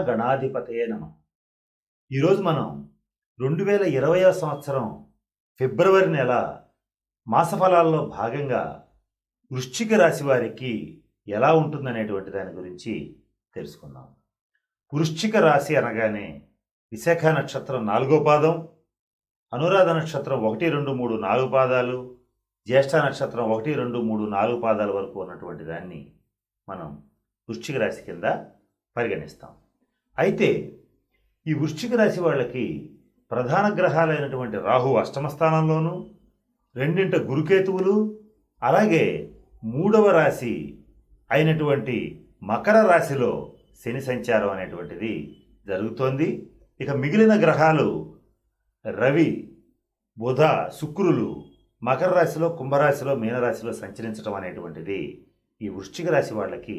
మహాగణాధిపతయే నమ. ఈరోజు మనం రెండు వేల ఇరవై సంవత్సరం ఫిబ్రవరి నెల మాసఫలాల్లో భాగంగా వృశ్చిక రాశి వారికి ఎలా ఉంటుందనేటువంటి దాని గురించి తెలుసుకుందాం. వృశ్చిక రాశి అనగానే విశాఖ నక్షత్రం నాలుగో పాదం అనురాధ నక్షత్రం ఒకటి రెండు మూడు నాలుగు పాదాలు జ్యేష్ఠ నక్షత్రం ఒకటి రెండు మూడు నాలుగు పాదాల వరకు ఉన్నటువంటి దాన్ని మనం వృశ్చిక రాశి కింద పరిగణిస్తాం. అయితే ఈ వృశ్చిక రాశి వాళ్ళకి ప్రధాన గ్రహాలైనటువంటి రాహు అష్టమ స్థానంలోను రెండింట గురుకేతువులు అలాగే మూడవ రాశి అయినటువంటి మకర రాశిలో శని సంచారం అనేటువంటిది జరుగుతోంది. ఇక మిగిలిన గ్రహాలు రవి బుధ శుక్రులు మకర రాశిలో కుంభరాశిలో మీనరాశిలో సంచరించడం అనేటువంటిది ఈ వృశ్చిక రాశి వాళ్ళకి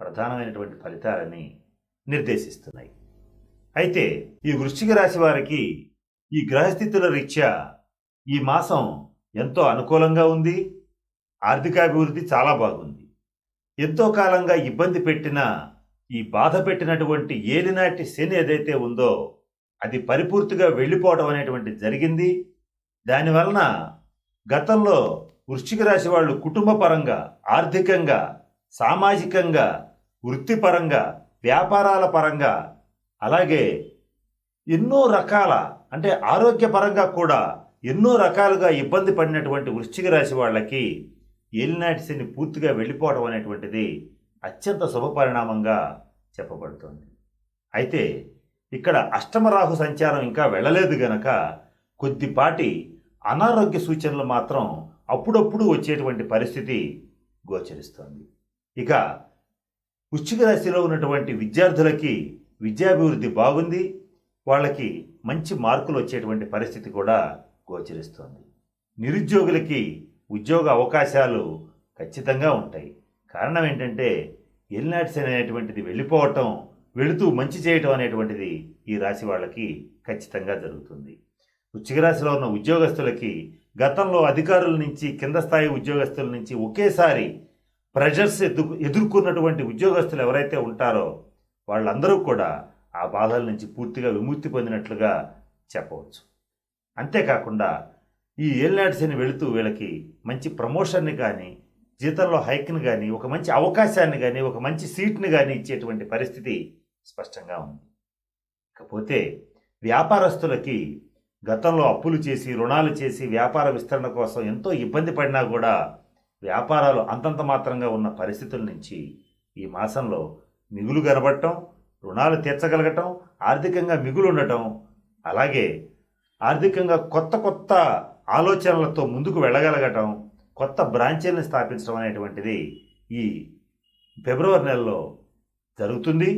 ప్రధానమైనటువంటి ఫలితాలని నిర్దేశిస్తున్నాయి. అయితే ఈ వృశ్చిక రాశి వారికి ఈ గ్రహస్థితుల రీత్యా ఈ మాసం ఎంతో అనుకూలంగా ఉంది. ఆర్థికాభివృద్ధి చాలా బాగుంది. ఎంతో కాలంగా ఇబ్బంది పెట్టిన ఈ బాధ పెట్టినటువంటి ఏలినాటి శని ఏదైతే ఉందో అది పరిపూర్తిగా వెళ్ళిపోవడం అనేటువంటి జరిగింది. దానివలన గతంలో వృశ్చిక రాశి వాళ్ళు కుటుంబపరంగా ఆర్థికంగా సామాజికంగా వృత్తిపరంగా వ్యాపారాల పరంగా అలాగే ఎన్నో రకాల అంటే ఆరోగ్యపరంగా కూడా ఎన్నో రకాలుగా ఇబ్బంది పడినటువంటి వృశ్చిక రాశి వాళ్ళకి ఏలినాటి శని పూర్తిగా వెళ్ళిపోవడం అనేటువంటిది అత్యంత శుభ పరిణామంగా చెప్పబడుతోంది. అయితే ఇక్కడ అష్టమరాహు సంచారం ఇంకా వెళ్ళలేదు గనక కొద్దిపాటి అనారోగ్య సూచనలు మాత్రం అప్పుడప్పుడు వచ్చేటువంటి పరిస్థితి గోచరిస్తోంది. ఇక వృశ్చిక రాశిలో ఉన్నటువంటి విద్యార్థులకి విద్యాభివృద్ధి బాగుంది వాళ్ళకి మంచి మార్కులు వచ్చేటువంటి పరిస్థితి కూడా గోచరిస్తోంది. నిరుద్యోగులకి ఉద్యోగ అవకాశాలు ఖచ్చితంగా ఉంటాయి. కారణం ఏంటంటే ఎల్నాట్స్ అనేటువంటిది వెళ్ళిపోవటం వెళుతూ మంచి చేయటం అనేటువంటిది ఈ రాశి వాళ్ళకి ఖచ్చితంగా జరుగుతుంది. వృశ్చిక రాశిలో ఉన్న ఉద్యోగస్తులకి గతంలో అధికారుల నుంచి కింద స్థాయి ఉద్యోగస్తుల నుంచి ఒకేసారి ప్రెషర్స్ ఎదు ఎదుర్కొన్నటువంటి ఉద్యోగస్తులు ఎవరైతే ఉంటారో వాళ్ళందరూ కూడా ఆ బాధల నుంచి పూర్తిగా విముక్తి పొందినట్లుగా చెప్పవచ్చు. అంతేకాకుండా ఈ ఏలినాటిసని వెళుతూ వీళ్ళకి మంచి ప్రమోషన్ని కానీ జీతంలో హైక్ని కానీ ఒక మంచి అవకాశాన్ని కానీ ఒక మంచి సీట్ని కానీ ఇచ్చేటువంటి పరిస్థితి స్పష్టంగా ఉంది. ఇకపోతే వ్యాపారస్తులకి గతంలో అప్పులు చేసి రుణాలు చేసి వ్యాపార విస్తరణ కోసం ఎంతో ఇబ్బంది పడినా కూడా వ్యాపారాలు అంతంత మాత్రంగా ఉన్న పరిస్థితుల నుంచి ఈ మాసంలో మిగులు కనబడటం రుణాలు తీర్చగలగటం ఆర్థికంగా మిగులు ఉండటం అలాగే ఆర్థికంగా కొత్త కొత్త ఆలోచనలతో ముందుకు వెళ్ళగలగటం కొత్త బ్రాంచీలను స్థాపించడం అనేటువంటిది ఈ ఫిబ్రవరి నెలలో జరుగుతుంది.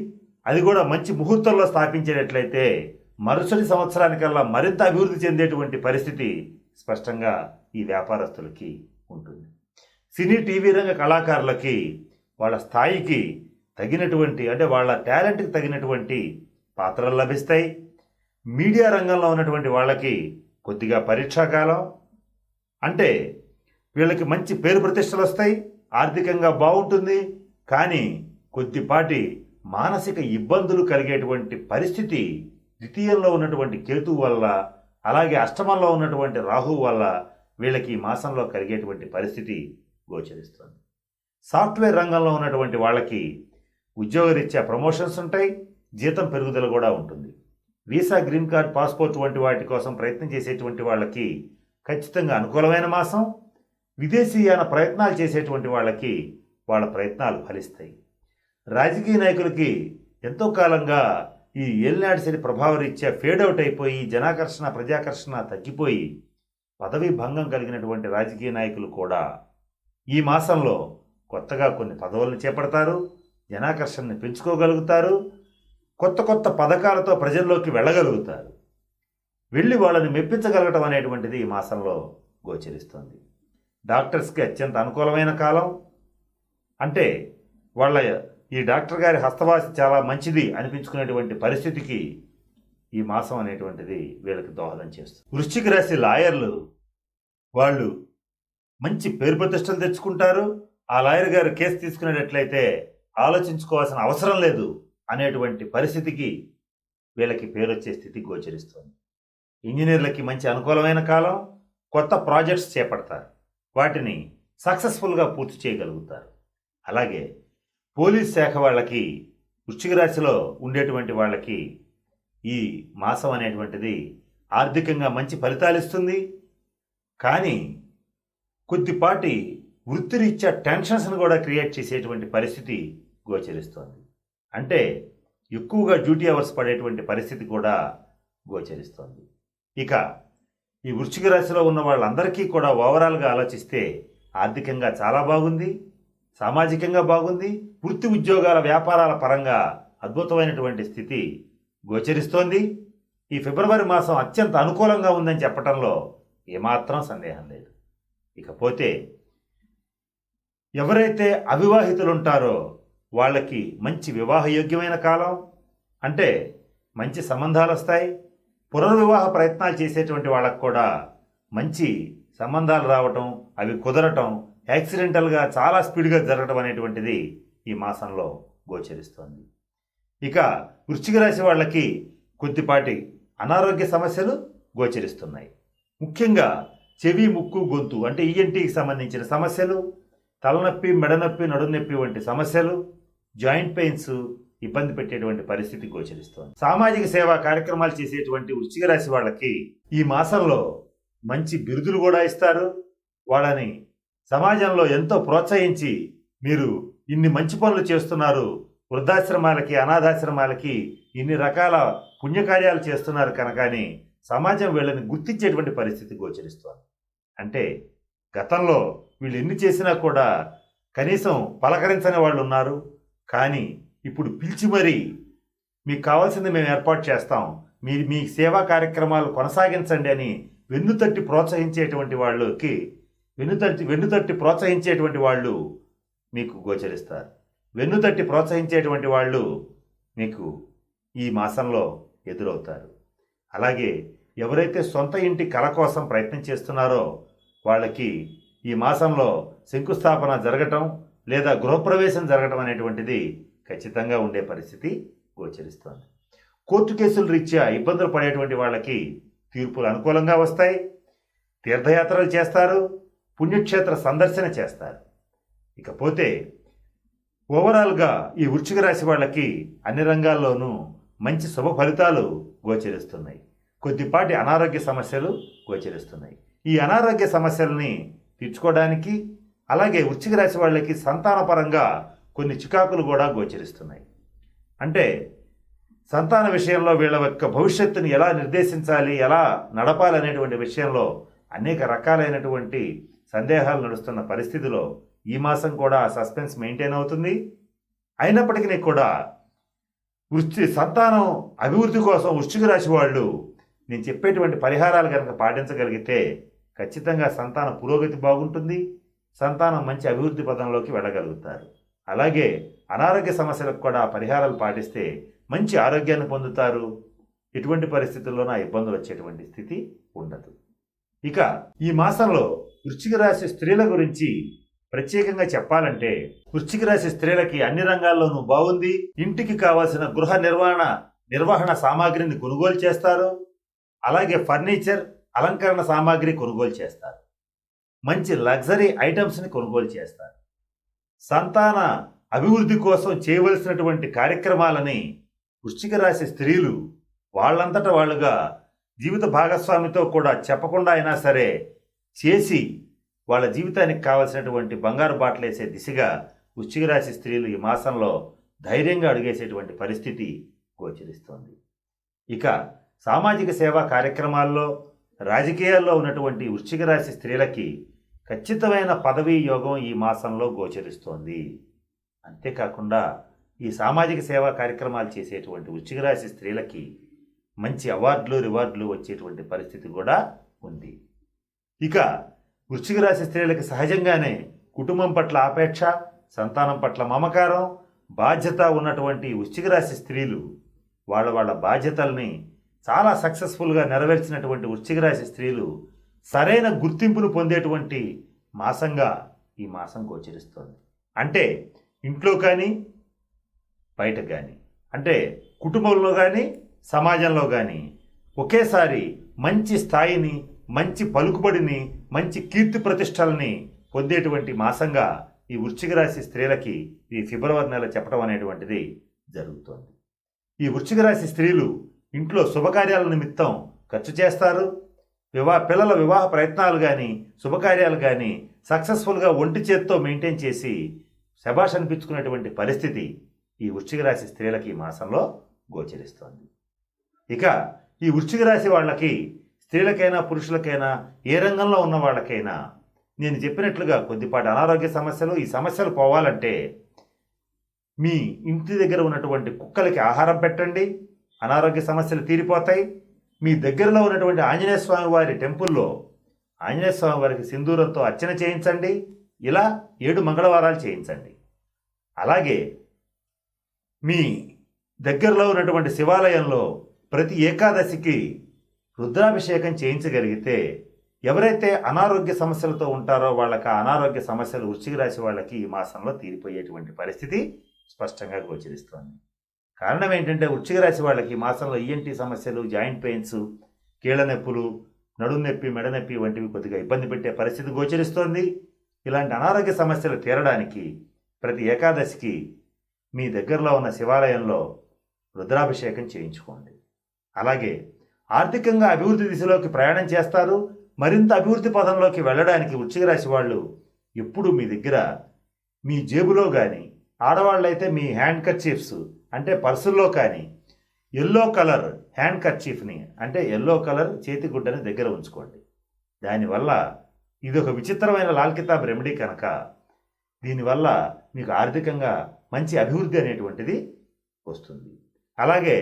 అది కూడా మంచి ముహూర్తంలో స్థాపించేటట్లయితే మరుసటి సంవత్సరానికల్లా మరింత అభివృద్ధి చెందేటువంటి పరిస్థితి స్పష్టంగా ఈ వ్యాపారస్తులకి ఉంటుంది. సినీ టీవీ రంగ కళాకారులకి వాళ్ళ స్థాయికి తగినటువంటి అంటే వాళ్ళ టాలెంట్కి తగినటువంటి పాత్రలు లభిస్తాయి. మీడియా రంగంలో ఉన్నటువంటి వాళ్ళకి కొద్దిగా పరీక్షాకాలం అంటే వీళ్ళకి మంచి పేరు ప్రతిష్టలు వస్తాయి ఆర్థికంగా బాగుంటుంది కానీ కొద్దిపాటి మానసిక ఇబ్బందులు కలిగేటువంటి పరిస్థితి ద్వితీయంలో ఉన్నటువంటి కేతువు వల్ల అలాగే అష్టమంలో ఉన్నటువంటి రాహువు వల్ల వీళ్ళకి ఈ మాసంలో కలిగేటువంటి పరిస్థితి గోచరిస్తుంది. సాఫ్ట్వేర్ రంగంలో ఉన్నటువంటి వాళ్ళకి ఉద్యోగరీత్యా ప్రమోషన్స్ ఉంటాయి జీతం పెరుగుదల కూడా ఉంటుంది. వీసా గ్రీన్ కార్డ్ పాస్పోర్ట్ వంటి వాటి కోసం ప్రయత్నం చేసేటువంటి వాళ్ళకి ఖచ్చితంగా అనుకూలమైన మాసం. విదేశీయాన ప్రయత్నాలు చేసేటువంటి వాళ్ళకి వాళ్ళ ప్రయత్నాలు ఫలిస్తాయి. రాజకీయ నాయకులకి ఎంతో కాలంగా ఈ ఏలినాడు శని ప్రభావరీత్యా ఫేడౌట్ అయిపోయి జనాకర్షణ ప్రజాకర్షణ తగ్గిపోయి పదవి భంగం కలిగినటువంటి రాజకీయ నాయకులు కూడా ఈ మాసంలో కొత్తగా కొన్ని పదవులను చేపడతారు జనాకర్షణని పెంచుకోగలుగుతారు కొత్త కొత్త పథకాలతో ప్రజల్లోకి వెళ్ళగలుగుతారు. వెళ్ళి వాళ్ళని మెప్పించగలగటం అనేటువంటిది ఈ మాసంలో గోచరిస్తుంది. డాక్టర్స్కి అత్యంత అనుకూలమైన కాలం. అంటే వాళ్ళ ఈ డాక్టర్ గారి హస్తవాసి చాలా మంచిది అనిపించుకునేటువంటి పరిస్థితికి ఈ మాసం అనేటువంటిది వీళ్ళకి దోహదం చేస్తుంది. వృశ్చిక రాశి లాయర్లు వాళ్ళు మంచి పేరు ప్రతిష్టలు తెచ్చుకుంటారు. ఆ లాయర్ గారు కేసు తీసుకునేటట్లయితే ఆలోచించుకోవాల్సిన అవసరం లేదు అనేటువంటి పరిస్థితికి వీళ్ళకి పేరొచ్చే స్థితి గోచరిస్తుంది. ఇంజనీర్లకి మంచి అనుకూలమైన కాలం కొత్త ప్రాజెక్ట్స్ చేపడతారు. వాటిని సక్సెస్ఫుల్గా పూర్తి చేయగలుగుతారు. అలాగే పోలీస్ శాఖ వాళ్ళకి వృశ్చిక రాశిలో ఉండేటువంటి వాళ్ళకి ఈ మాసం అనేటువంటిది ఆర్థికంగా మంచి ఫలితాలు ఇస్తుంది. కానీ కొద్దిపాటి వృత్తిరీత్యా టెన్షన్స్ను కూడా క్రియేట్ చేసేటువంటి పరిస్థితి గోచరిస్తోంది. అంటే ఎక్కువగా డ్యూటీ అవర్స్ పడేటువంటి పరిస్థితి కూడా గోచరిస్తోంది. ఇక ఈ వృశ్చిక రాశిలో ఉన్న వాళ్ళందరికీ కూడా ఓవరాల్గా ఆలోచిస్తే ఆర్థికంగా చాలా బాగుంది సామాజికంగా బాగుంది వృత్తి ఉద్యోగాల వ్యాపారాల పరంగా అద్భుతమైనటువంటి స్థితి గోచరిస్తోంది. ఈ ఫిబ్రవరి మాసం అత్యంత అనుకూలంగా ఉందని చెప్పడంలో ఏమాత్రం సందేహం లేదు. ఇకపోతే ఎవరైతే అవివాహితులుంటారో వాళ్ళకి మంచి వివాహయోగ్యమైన కాలం అంటే మంచి సంబంధాలు వస్తాయి పునర్వివాహ ప్రయత్నాలు చేసేటువంటి వాళ్ళకు కూడా మంచి సంబంధాలు రావటం అవి కుదరటం యాక్సిడెంటల్గా చాలా స్పీడ్గా జరగటం అనేటువంటిది ఈ మాసంలో గోచరిస్తోంది. ఇక వృశ్చిక రాశి వాళ్ళకి కొద్దిపాటి అనారోగ్య సమస్యలు గోచరిస్తున్నాయి. ముఖ్యంగా చెవి ముక్కు గొంతు అంటే ఈఎన్టీకి సంబంధించిన సమస్యలు తలనొప్పి మెడనొప్పి నడునొప్పి వంటి సమస్యలు జాయింట్ పెయిన్స్ ఇబ్బంది పెట్టేటువంటి పరిస్థితి గోచరిస్తోంది. సామాజిక సేవా కార్యక్రమాలు చేసేటువంటి వృశ్చిక రాశి వాళ్ళకి ఈ మాసంలో మంచి బిరుదులు కూడా ఇస్తారు. వాళ్ళని సమాజంలో ఎంతో ప్రోత్సహించి మీరు ఇన్ని మంచి పనులు చేస్తున్నారు. వృద్ధాశ్రమాలకి అనాథాశ్రమాలకి ఇన్ని రకాల పుణ్యకార్యాలు చేస్తున్నారు కనుకని సమాజం వీళ్ళని గుర్తించేటువంటి పరిస్థితి గోచరిస్తోంది. అంటే గతంలో వీళ్ళు ఎన్ని చేసినా కూడా కనీసం పలకరించని వాళ్ళు ఉన్నారు. కానీ ఇప్పుడు పిలిచి మరీ మీకు కావాల్సింది మేము ఏర్పాటు చేస్తాం. మీరు మీ సేవా కార్యక్రమాలు కొనసాగించండి అని వెన్నుతట్టి ప్రోత్సహించేటువంటి వాళ్ళకి వెన్నుతట్టి వెన్నుతట్టి ప్రోత్సహించేటువంటి వాళ్ళు మీకు గోచరిస్తారు. వెన్నుతట్టి ప్రోత్సహించేటువంటి వాళ్ళు మీకు ఈ మాసంలో ఎదురవుతారు. అలాగే ఎవరైతే సొంత ఇంటి కళ కోసం ప్రయత్నం చేస్తున్నారో వాళ్ళకి ఈ మాసంలో శంకుస్థాపన జరగటం లేదా గృహప్రవేశం జరగటం అనేటువంటిది ఖచ్చితంగా ఉండే పరిస్థితి గోచరిస్తోంది. కోర్టు కేసుల రీత్యా ఇబ్బందులు పడేటువంటి వాళ్ళకి తీర్పులు అనుకూలంగా వస్తాయి. తీర్థయాత్రలు చేస్తారు. పుణ్యక్షేత్ర సందర్శన చేస్తారు. ఇకపోతే ఓవరాల్గా ఈ వృశ్చిక రాశి వాళ్ళకి అన్ని రంగాల్లోనూ మంచి శుభ ఫలితాలు గోచరిస్తున్నాయి. కొద్దిపాటి అనారోగ్య సమస్యలు గోచరిస్తున్నాయి. ఈ అనారోగ్య సమస్యల్ని తీర్చుకోవడానికి అలాగే వృచ్చిక రాశి వాళ్ళకి సంతానపరంగా కొన్ని చికాకులు కూడా గోచరిస్తున్నాయి. అంటే సంతాన విషయంలో వీళ్ళ యొక్క భవిష్యత్తుని ఎలా నిర్దేశించాలి ఎలా నడపాలి అనేటువంటి విషయంలో అనేక రకాలైనటువంటి సందేహాలు నడుస్తున్న పరిస్థితిలో ఈ మాసం కూడా సస్పెన్స్ మెయింటైన్ అవుతుంది. అయినప్పటికీ కూడా వృష్టి సంతానం అభివృద్ధి కోసం వృశ్చిక రాశి వాళ్ళు నేను చెప్పేటువంటి పరిహారాలు కనుక పాటించగలిగితే ఖచ్చితంగా సంతాన పురోగతి బాగుంటుంది. సంతానం మంచి అభివృద్ధి పదంలోకి వెళ్ళగలుగుతారు. అలాగే అనారోగ్య సమస్యలకు కూడా పరిహారాలు పాటిస్తే మంచి ఆరోగ్యాన్ని పొందుతారు. ఎటువంటి పరిస్థితుల్లోనూ నా ఇబ్బందులు వచ్చేటువంటి స్థితి ఉండదు. ఇక ఈ మాసంలో వృశ్చిక రాశి స్త్రీల గురించి ప్రత్యేకంగా చెప్పాలంటే వృశ్చిక రాశి స్త్రీలకి అన్ని రంగాల్లోనూ బాగుంది. ఇంటికి కావాల్సిన గృహ నిర్వహణ నిర్వహణ సామాగ్రిని కొనుగోలు చేస్తారు. అలాగే ఫర్నిచర్ అలంకరణ సామాగ్రి కొనుగోలు చేస్తారు. మంచి లగ్జరీ ఐటమ్స్ని కొనుగోలు చేస్తారు. సంతాన అభివృద్ధి కోసం చేయవలసినటువంటి కార్యక్రమాలని వృశ్చిక రాశి స్త్రీలు వాళ్ళంతట వాళ్ళుగా జీవిత భాగస్వామితో కూడా చెప్పకుండా అయినా సరే చేసి వాళ్ళ జీవితానికి కావలసినటువంటి బంగారు బాటలేసే దిశగా వృశ్చిక రాశి స్త్రీలు ఈ మాసంలో ధైర్యంగా అడిగేసేటువంటి పరిస్థితి గోచరిస్తోంది. ఇక సామాజిక సేవా కార్యక్రమాల్లో రాజకీయాల్లో ఉన్నటువంటి వృశ్చిక రాశి స్త్రీలకి ఖచ్చితమైన పదవీ యోగం ఈ మాసంలో గోచరిస్తోంది. అంతేకాకుండా ఈ సామాజిక సేవా కార్యక్రమాలు చేసేటువంటి వృశ్చిక రాశి స్త్రీలకి మంచి అవార్డులు రివార్డులు వచ్చేటువంటి పరిస్థితి కూడా ఉంది. ఇక వృశ్చిక రాశి స్త్రీలకి సహజంగానే కుటుంబం పట్ల ఆపేక్ష సంతానం పట్ల మమకారం బాధ్యత ఉన్నటువంటి వృశ్చిక రాశి స్త్రీలు వాళ్ళ వాళ్ళ బాధ్యతల్ని చాలా సక్సెస్ఫుల్గా నెరవేర్చినటువంటి వృశ్చిక రాశి స్త్రీలు సరైన గుర్తింపును పొందేటువంటి మాసంగా ఈ మాసం గోచరిస్తోంది. అంటే ఇంట్లో కానీ బయట కానీ అంటే కుటుంబంలో కానీ సమాజంలో కానీ ఒకేసారి మంచి స్థాయిని మంచి పలుకుబడిని మంచి కీర్తి ప్రతిష్టలని పొందేటువంటి మాసంగా ఈ వృశ్చిక రాశి స్త్రీలకి ఈ ఫిబ్రవరి నెల చెప్పడం అనేటువంటిది జరుగుతోంది. ఈ వృశ్చిక రాశి స్త్రీలు ఇంట్లో శుభకార్యాల నిమిత్తం ఖర్చు చేస్తారు. వివాహ పిల్లల వివాహ ప్రయత్నాలు కానీ శుభకార్యాలు కానీ సక్సెస్ఫుల్గా ఒంటి చేత్తో మెయింటైన్ చేసి శభాష్ అనిపించుకునేటువంటి పరిస్థితి ఈ వృశ్చిక రాశి స్త్రీలకి ఈ మాసంలో గోచరిస్తోంది. ఇక ఈ వృశ్చిక రాశి వాళ్ళకి స్త్రీలకైనా పురుషులకైనా ఏ రంగంలో ఉన్న వాళ్ళకైనా నేను చెప్పినట్లుగా కొద్దిపాటి అనారోగ్య సమస్యలు ఈ సమస్యలు పోవాలంటే మీ ఇంటి దగ్గర ఉన్నటువంటి కుక్కలకి ఆహారం పెట్టండి. అనారోగ్య సమస్యలు తీరిపోతాయి. మీ దగ్గరలో ఉన్నటువంటి ఆంజనేయ స్వామి వారి టెంపుల్లో ఆంజనేయ స్వామి వారికి సింధూరంతో అర్చన చేయించండి. ఇలా ఏడు మంగళవారాలు చేయించండి. అలాగే మీ దగ్గరలో ఉన్నటువంటి శివాలయంలో ప్రతి ఏకాదశికి రుద్రాభిషేకం చేయించగలిగితే ఎవరైతే అనారోగ్య సమస్యలతో ఉంటారో వాళ్ళకి అనారోగ్య సమస్యలు వృశ్చిక రాశి వాళ్ళకి ఈ మాసంలో తీరిపోయేటువంటి పరిస్థితి స్పష్టంగా గోచరిస్తోంది. కారణం ఏంటంటే వృశ్చిక రాశి వాళ్ళకి మాసంలో ఈఎన్టీ సమస్యలు జాయింట్ పెయిన్స్ కీళ్ళ నొప్పులు నడుము నొప్పి మెడ నొప్పి వంటివి కొద్దిగా ఇబ్బంది పెట్టే పరిస్థితి గోచరిస్తోంది. ఇలాంటి అనారోగ్య సమస్యలు తీరడానికి ప్రతి ఏకాదశికి మీ దగ్గరలో ఉన్న శివాలయంలో రుద్రాభిషేకం చేయించుకోండి. అలాగే ఆర్థికంగా అభివృద్ధి దిశలోకి ప్రయాణం చేస్తారు. మరింత అభివృద్ధి పదంలోకి వెళ్ళడానికి వృశ్చిక రాశి వాళ్ళు ఎప్పుడు మీ దగ్గర మీ జేబులో కానీ ఆడవాళ్ళైతే మీ హ్యాండ్ కర్చీఫ్స్ అంటే పర్సుల్లో కానీ ఎల్లో కలర్ హ్యాండ్ కర్చీఫ్ని అంటే ఎల్లో కలర్ చేతి గుడ్డని దగ్గర ఉంచుకోండి. దానివల్ల ఇది ఒక విచిత్రమైన లాల్ కితాబ్ రెమెడీ కనుక దీనివల్ల మీకు ఆర్థికంగా మంచి అభివృద్ధి అనేటువంటిది వస్తుంది. అలాగే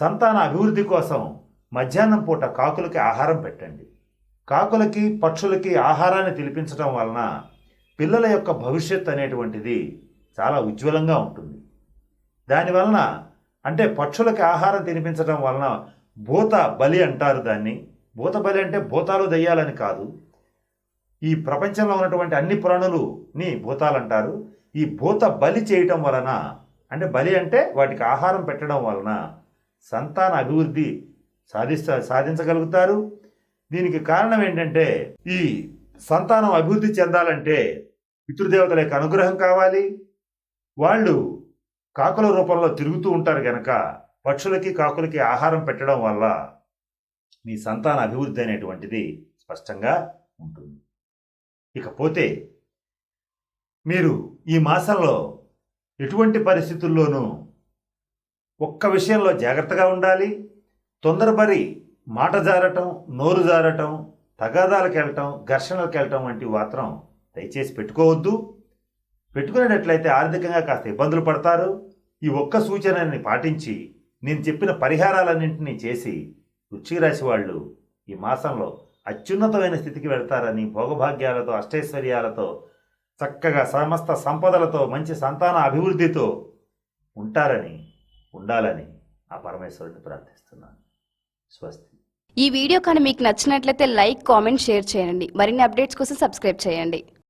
సంతాన అభివృద్ధి కోసం మధ్యాహ్నం పూట కాకులకి ఆహారం పెట్టండి. కాకులకి పక్షులకి ఆహారాన్ని తినిపించడం వలన పిల్లల యొక్క భవిష్యత్ అనేటువంటిది చాలా ఉజ్వలంగా ఉంటుంది. దానివలన అంటే పక్షులకి ఆహారం తినిపించడం వలన భూత బలి అంటారు దాన్ని. భూత బలి అంటే భూతాలు దయ్యాలని కాదు. ఈ ప్రపంచంలో ఉన్నటువంటి అన్ని ప్రాణులుని భూతాలు అంటారు. ఈ భూత బలి చేయటం వలన అంటే బలి అంటే వాటికి ఆహారం పెట్టడం వలన సంతాన అభివృద్ధి సాధిస్త సాధించగలుగుతారు. దీనికి కారణం ఏంటంటే ఈ సంతానం అభివృద్ధి చెందాలంటే పితృదేవతల యొక్క అనుగ్రహం కావాలి. వాళ్ళు కాకుల రూపంలో తిరుగుతూ ఉంటారు గనక పక్షులకి కాకులకి ఆహారం పెట్టడం వల్ల మీ సంతాన అభివృద్ధి అనేటువంటిది స్పష్టంగా ఉంటుంది. ఇకపోతే మీరు ఈ మాసంలో ఎటువంటి పరిస్థితుల్లోనూ ఒక్క విషయంలో జాగ్రత్తగా ఉండాలి. తొందరపడి మాట జారటం నోరు జారటం తగాదాలకు వెళ్ళటం ఘర్షణలకు వెళ్ళటం వంటివి మాత్రం దయచేసి పెట్టుకోవద్దు. పెట్టుకునేటట్లయితే ఆర్థికంగా కాస్త ఇబ్బందులు పడతారు. ఈ ఒక్క సూచనని పాటించి నేను చెప్పిన పరిహారాలన్నింటినీ చేసి వృశ్చిక రాశి వాళ్ళు ఈ మాసంలో అత్యున్నతమైన స్థితికి వెళ్తారని భోగభాగ్యాలతో అష్టైశ్వర్యాలతో చక్కగా సమస్త సంపదలతో మంచి సంతాన అభివృద్ధితో ఉంటారని ఉండాలని ఆ పరమేశ్వరుని ప్రార్థిస్తున్నాను. స్వస్తి. ఈ వీడియో కానీ మీకు నచ్చినట్లయితే లైక్ కామెంట్ షేర్ చేయండి. మరిన్ని అప్డేట్స్ కోసం సబ్స్క్రైబ్ చేయండి.